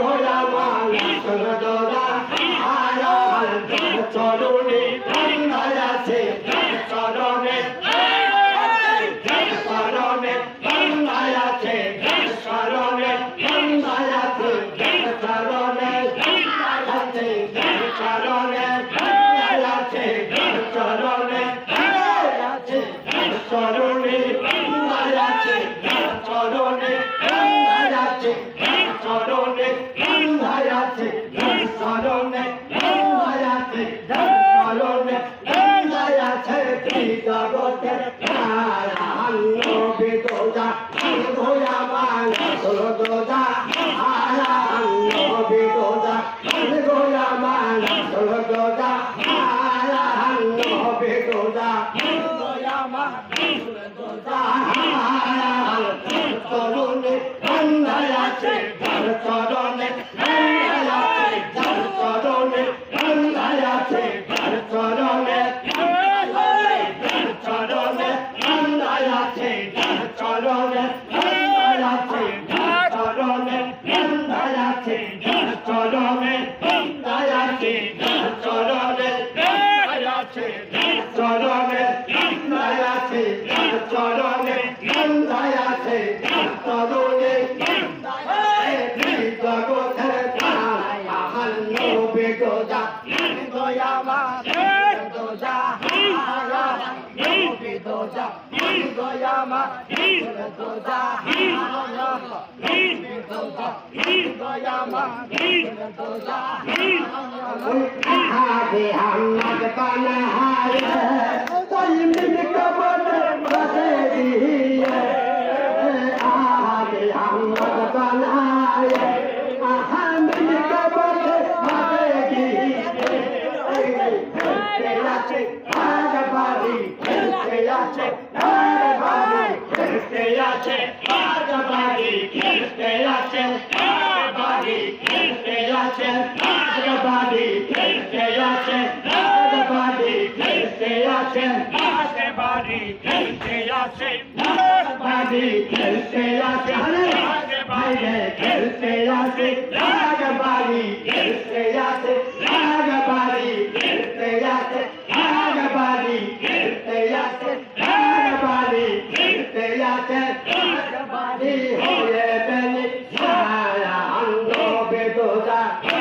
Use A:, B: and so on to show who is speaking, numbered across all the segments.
A: ঘোড়া goyama goyama hamad panahar talmin kabar basedi ahad hamad panahar ahamid kabar basedi Hey, hey, hey, hey, hey, hey, hey, hey, hey, hey, hey, hey, hey, বাড়ি খেলতে আছে রে বাড়ি খেলতে আছে আজ বাড়ি খেলতে আছে রে বাড়ি খেলতে আছে আজ বাড়ি খেলতে আছে রে বাড়ি খেলতে আছে আজ বাড়ি খেলতে আছে রে বাড়ি খেলতে আছে আজ বাইরে খেলতে আছে রে বাড়ি খেলতে আছে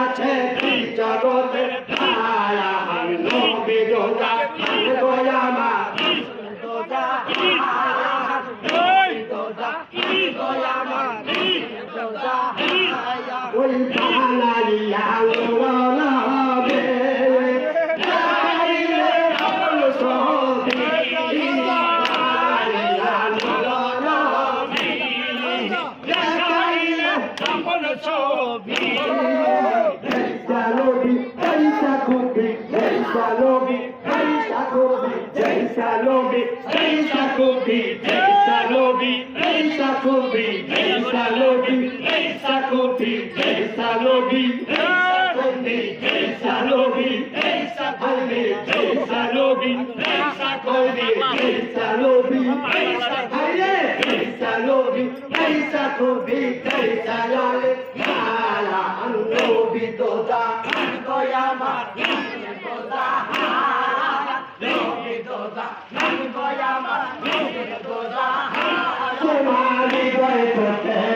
A: আছে চরতে আয়া আমি নবী দোজা দোজা মা। দোজা, আয়া আমি দোজা দোজা মা। দোজা, আয়া। ওই Jaisa Lobi, Jaisa Kubi, Jaisa Lobi, Jaisa Kubi, Jaisa Lobi, Jaisa Kubi, Jaisa Lobi, Jaisa Kubi, Jaisa Lobi, Jaisa Kubi, Jaisa Lobi, Jaisa Kubi, Jaisa Lobi, Jaisa Kubi, Jaisa Lobi, Jaisa Kubi, Jaisa Lobi, Yala Anobi Doda, Goyama, é.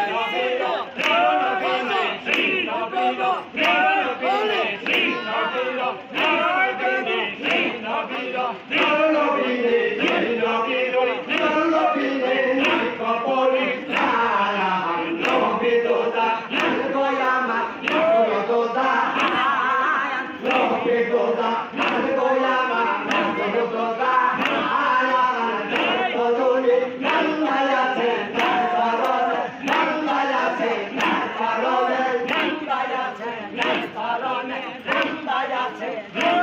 A: Yeah.